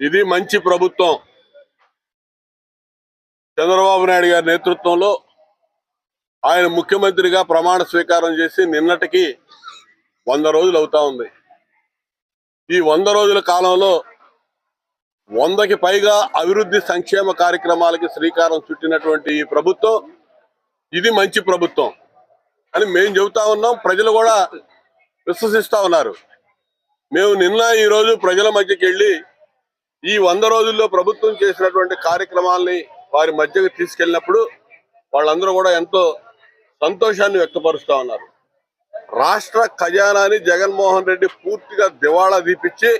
ఇది మంచి ప్రభుత్వం. చంద్రబాబు నాయుడు గారి నేతృత్వంలో ఆయన ముఖ్యమంత్రిగా ప్రమాణ స్వీకారం చేసి నిన్నటికి వంద రోజులు అవుతా ఉంది. ఈ వంద రోజుల కాలంలో వందకి పైగా అభివృద్ధి సంక్షేమ కార్యక్రమాలకి శ్రీకారం చుట్టినటువంటి ఈ ప్రభుత్వం ఇది మంచి ప్రభుత్వం అని మేము చెబుతా ఉన్నాం. ప్రజలు కూడా విశ్వసిస్తా ఉన్నారు. మేము నిన్న ఈ రోజు ప్రజల మధ్యకి వెళ్ళి ఈ వంద రోజుల్లో ప్రభుత్వం చేసినటువంటి కార్యక్రమాల్ని వారి మధ్యకి తీసుకెళ్ళినప్పుడు వాళ్ళందరూ కూడా ఎంతో సంతోషాన్ని వ్యక్తపరుస్తూ ఉన్నారు. రాష్ట్ర ఖజానాని జగన్మోహన్ రెడ్డి పూర్తిగా దివాళా దీపించి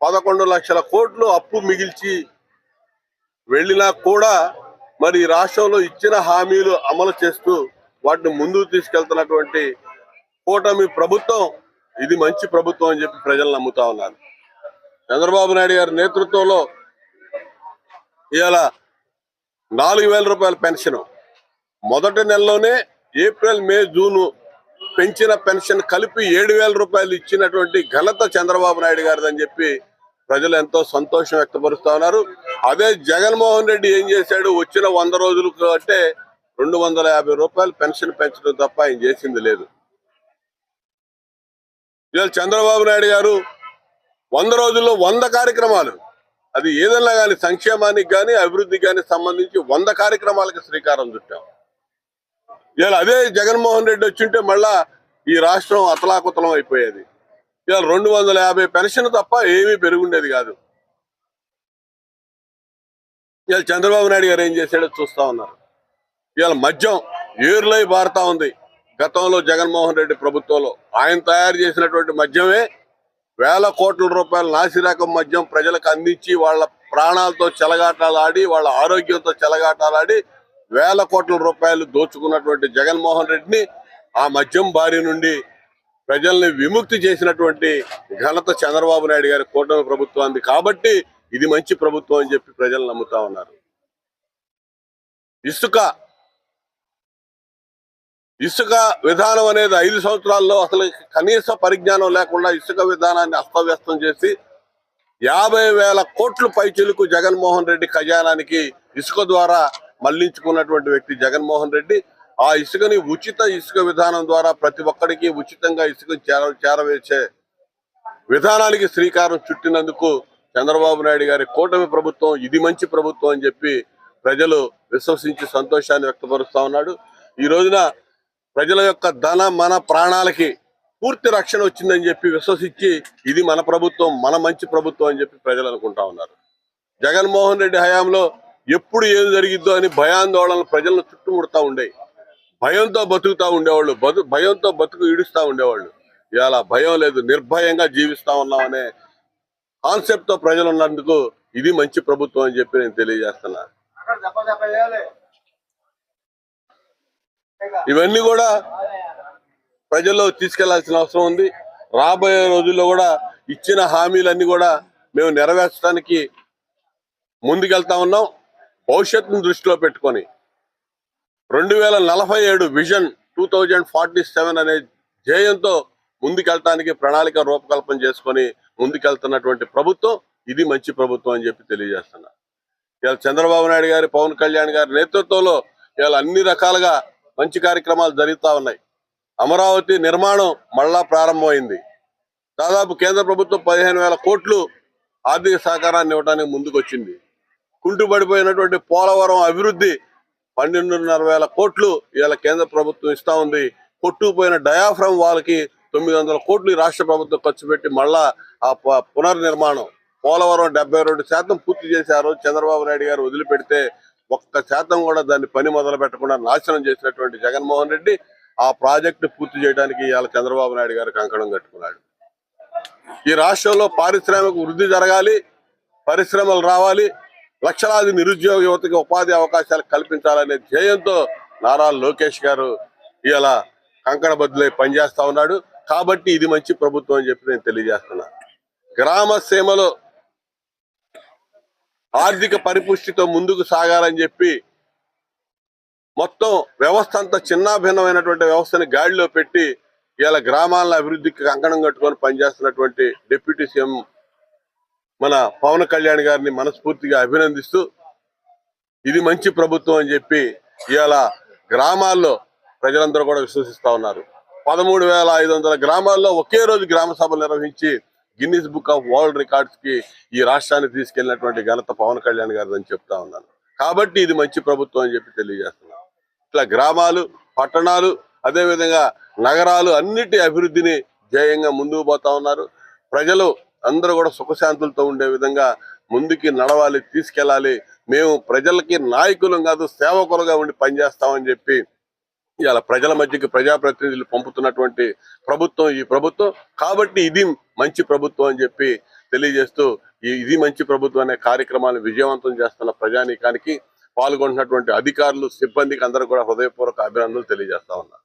పదకొండు లక్షల కోట్లు అప్పు మిగిల్చి వెళ్ళినా కూడా మరి ఈ రాష్ట్రంలో ఇచ్చిన హామీలు అమలు చేస్తూ వాటిని ముందుకు తీసుకెళ్తున్నటువంటి కూటమి ప్రభుత్వం ఇది మంచి ప్రభుత్వం అని చెప్పి ప్రజలు నమ్ముతా ఉన్నారు. చంద్రబాబు నాయుడు గారి నేతృత్వంలో ఇవాళ నాలుగు వేల రూపాయల పెన్షన్. మొదటి నెలలోనే ఏప్రిల్ మే జూన్ పెంచిన పెన్షన్ కలిపి ఏడు వేల రూపాయలు ఇచ్చినటువంటి ఘనత చంద్రబాబు నాయుడు గారిదని చెప్పి ప్రజలు ఎంతో సంతోషం వ్యక్తపరుస్తా ఉన్నారు. అదే జగన్మోహన్ రెడ్డి ఏం చేశాడు? వచ్చిన వంద రోజులకు అంటే రెండు వందల యాభై రూపాయలు పెన్షన్ పెంచడం తప్ప ఆయన చేసింది లేదు. ఇవాళ చంద్రబాబు నాయుడు గారు వంద రోజుల్లో వంద కార్యక్రమాలు. అది ఏదన్నా కానీ సంక్షేమానికి కానీ అభివృద్ధికి కానీ సంబంధించి వంద కార్యక్రమాలకు శ్రీకారం చుట్టాం. ఇవాళ అదే జగన్మోహన్ రెడ్డి వచ్చింటే మళ్ళా ఈ రాష్ట్రం అతలాకుతలం అయిపోయేది. ఇవాళ రెండు వందల యాభై పెన్షన్ తప్ప ఏమీ పెరుగుండేది కాదు. ఇవాళ చంద్రబాబు నాయుడు గారు ఏం చేశాడో చూస్తా ఉన్నారు. ఇవాళ మద్యం ఏరులై బారుతా ఉంది. గతంలో జగన్మోహన్ రెడ్డి ప్రభుత్వంలో ఆయన తయారు చేసినటువంటి మద్యమే వేల కోట్ల రూపాయల నాసిరకం మద్యం ప్రజలకు అందించి వాళ్ళ ప్రాణాలతో చెలగాటాలాడి వాళ్ళ ఆరోగ్యంతో చెలగాటాలాడి వేల కోట్ల రూపాయలు దోచుకున్నటువంటి జగన్మోహన్ రెడ్డిని ఆ మద్యం బారి నుండి ప్రజల్ని విముక్తి చేసినటువంటి ఘనత చంద్రబాబు నాయుడు గారి కూటమి ప్రభుత్వానికి కాబట్టి ఇది మంచి ప్రభుత్వం అని చెప్పి ప్రజలు నమ్ముతా ఉన్నారు. ఇసుక ఇసుక విధానం అనేది ఐదు సంవత్సరాల్లో అసలు కనీస పరిజ్ఞానం లేకుండా ఇసుక విధానాన్ని అస్తవ్యస్తం చేసి యాభై వేల కోట్లు పైచిలకు జగన్మోహన్ రెడ్డి ఖజానానికి ఇసుక ద్వారా మళ్ళించుకున్నటువంటి వ్యక్తి జగన్మోహన్ రెడ్డి. ఆ ఇసుకని ఉచిత ఇసుక విధానం ద్వారా ప్రతి ఒక్కడికి ఉచితంగా ఇసుక చేర చేరవేసే విధానానికి శ్రీకారం చుట్టినందుకు చంద్రబాబు నాయుడు గారి కూటమి ప్రభుత్వం ఇది మంచి ప్రభుత్వం అని చెప్పి ప్రజలు విశ్వసించి సంతోషాన్ని వ్యక్తపరుస్తా ఉన్నాడు. ఈ రోజున ప్రజల యొక్క ధన మన ప్రాణాలకి పూర్తి రక్షణ వచ్చిందని చెప్పి విశ్వసించి ఇది మన ప్రభుత్వం మన మంచి ప్రభుత్వం అని చెప్పి ప్రజలు అనుకుంటా ఉన్నారు. జగన్మోహన్ రెడ్డి హయాంలో ఎప్పుడు ఏది జరిగిద్దో అని భయాందోళనలు ప్రజలను చుట్టుముడుతూ ఉండే భయంతో బతుకుతా ఉండేవాళ్ళు బతు భయంతో బతుకు ఈడుస్తూ ఉండేవాళ్ళు. ఇవాళ భయం లేదు నిర్భయంగా జీవిస్తా ఉన్నామనే కాన్సెప్ట్తో ప్రజలు ఉన్నందుకు ఇది మంచి ప్రభుత్వం అని చెప్పి నేను తెలియజేస్తున్నాను ఇవన్నీ కూడా ప్రజల్లో తీసుకెళ్ళాల్సిన అవసరం ఉంది. రాబోయే రోజుల్లో కూడా ఇచ్చిన హామీలన్నీ కూడా మేము నెరవేర్చడానికి ముందుకెళ్తా ఉన్నాం. భవిష్యత్తును దృష్టిలో పెట్టుకొని. రెండు వేల నలభై ఏడు vision two thousand forty seven అనే ధ్యేయంతో ముందుకెళ్తానికి ప్రణాళిక రూపకల్పన చేసుకొని ముందుకెళ్తున్నటువంటి ప్రభుత్వం ఇది మంచి ప్రభుత్వం అని చెప్పి తెలియజేస్తున్నా. ఇవాళ చంద్రబాబు నాయుడు గారి పవన్ కళ్యాణ్ గారి నేతృత్వంలో ఇవాళ అన్ని రకాలుగా మంచి కార్యక్రమాలు జరుగుతా ఉన్నాయి. అమరావతి నిర్మాణం మళ్ళా ప్రారంభమైంది. దాదాపు కేంద్ర ప్రభుత్వం పదిహేను వేల కోట్లు ఆర్థిక సహకారాన్ని ఇవ్వడానికి ముందుకు వచ్చింది కుంటుపడిపోయినటువంటి పోలవరం అభివృద్ధి పన్నెండున్నర వేల కోట్లు ఇవాళ కేంద్ర ప్రభుత్వం ఇస్తా ఉంది. కొట్టుకుపోయిన డయాఫ్రమ్ వాళ్ళకి తొమ్మిది వందల కోట్లు రాష్ట్ర ప్రభుత్వం ఖర్చు పెట్టి మళ్ళా ఆ ప- పునర్నిర్మాణం. పోలవరం డెబ్బై రెండు శాతం పూర్తి చేశారు చంద్రబాబు నాయుడు గారు వదిలిపెడితే ఒక్క శాతం కూడా దాన్ని పని మొదలు పెట్టకుండా నాశనం చేసినటువంటి జగన్మోహన్ రెడ్డి ఆ ప్రాజెక్టు పూర్తి చేయడానికి ఇవాళ చంద్రబాబు నాయుడు గారు కంకణం కట్టుకున్నాడు. ఈ రాష్ట్రంలో పారిశ్రామిక వృద్ధి జరగాలి పరిశ్రమలు రావాలి లక్షలాది నిరుద్యోగ యువతకి ఉపాధి అవకాశాలు కల్పించాలనే ధ్యేయంతో నారా లోకేష్ గారు ఇలా కంకణ బద్దులై పనిచేస్తా ఉన్నాడు. కాబట్టి ఇది మంచి ప్రభుత్వం అని చెప్పి నేను తెలియజేస్తున్నా. గ్రామ సీమలో ఆర్థిక పరిపుష్టితో ముందుకు సాగాలని చెప్పి మొత్తం వ్యవస్థ అంతా చిన్నాభిన్నమైనటువంటి వ్యవస్థని గాడిలో పెట్టి ఇలా గ్రామాల అభివృద్ధికి కంకణం కట్టుకొని పనిచేస్తున్నటువంటి డిప్యూటీ సీఎం మన పవన్ కళ్యాణ్ గారిని మనస్ఫూర్తిగా అభినందిస్తూ ఇది మంచి ప్రభుత్వం అని చెప్పి ఇవాళ గ్రామాల్లో ప్రజలందరూ కూడా విశ్వసిస్తా ఉన్నారు. పదమూడు వేల ఐదు వందల గ్రామాల్లో ఒకే రోజు గ్రామ సభలు నిర్వహించి గిన్నిస్ బుక్ ఆఫ్ వరల్డ్ రికార్డ్స్కి ఈ రాష్ట్రాన్ని తీసుకెళ్ళినటువంటి ఘనత పవన్ కళ్యాణ్ గారిదని చెప్తా ఉన్నాను. కాబట్టి ఇది మంచి ప్రభుత్వం అని చెప్పి తెలియజేస్తున్నాను. ఇట్లా గ్రామాలు పట్టణాలు అదే విధంగా నగరాలు అన్నిటి అభివృద్ధిని ధ్యేయంగా ముందుకు పోతా ఉన్నారు. ప్రజలు అందరూ కూడా సుఖశాంతులతో ఉండే విధంగా ముందుకి నడవాలి తీసుకెళ్ళాలి. మేము ప్రజలకి నాయకులం కాదు సేవకులుగా ఉండి పనిచేస్తామని చెప్పి ఇలా ప్రజల మధ్యకి ప్రజాప్రతినిధులు పంపుతున్నటువంటి ప్రభుత్వం ఈ ప్రభుత్వం. కాబట్టి ఇది మంచి ప్రభుత్వం అని చెప్పి తెలియజేస్తూ ఈ ఇది మంచి ప్రభుత్వం అనే కార్యక్రమాన్ని విజయవంతం చేస్తున్న ప్రజానీకానికి పాల్గొంటున్నటువంటి అధికారులు సిబ్బందికి అందరూ కూడా హృదయపూర్వక అభినందనలు తెలియజేస్తా ఉన్నారు